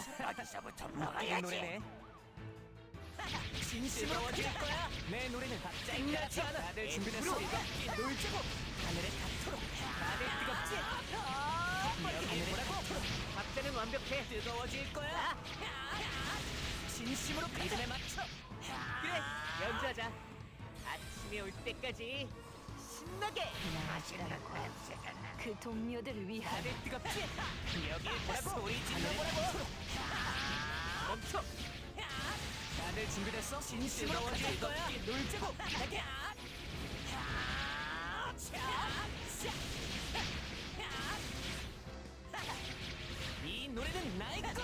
어디서부터 내 먹어야지 노래네. 진심으로 질 거야. 내 노래는 쨍하지 않아. 다들 준비됐어. 뜨겁게 놀자고. 하늘에 닿도록. 다들 뜨겁지? 여기 뭐라고? 박자는 완벽해. 뜨거워질 거야. 진심으로 리듬에 맞춰. 그래, 연주하자. 아침이 올 때까지 신나게. 맛있는 냄새가 나 그 동료들을 위하여 다들 뜨겁지? 여기 뭐라고? 소리 질러 보라고. 준비됐어? 진심으로 가질 거야. 놀자고. 나게. 이 노래는 나의 것.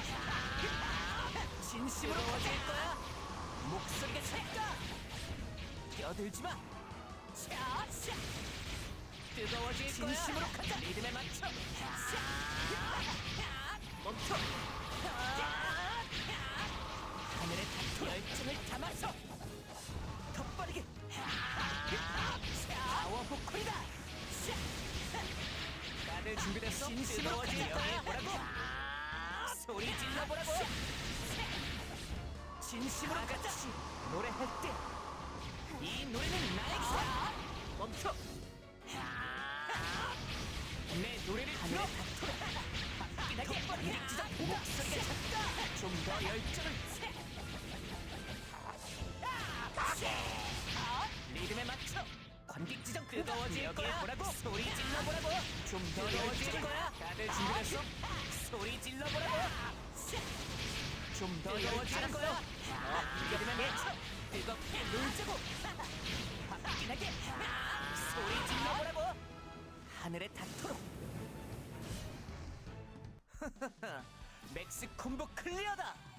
진심으로 가질 거야. 목소리가 찰까? 껴들지 마. 뜨거워질 거야. 진심으로 가자. 리듬에 맞춰. 멈 담아서 더 빠르게. 파워 보컬이다. 다들 준비됐어? 거야. 뭐라고? 소리 질러 보라고. 진심으로 가자. 노래할 때. 이 노래는 나의 거야. 멈춰. 내 노래를 들어. 바뀌나게 목소리가 작다. 좀더 열정을. 뜨거워질 거야. 뭐라고? 소리 질러 보라고. 좀더 뜨거워질 거야. 다들 준비됐어? 소리 질러 보라고. 좀더 뜨거워질 거야. 어, 리듬에 맞춰. 뜨겁게 놀자고. 바뀌나게 소리 질러 보라고. 하늘에 닿도록. 맥스 콤보 클리어다.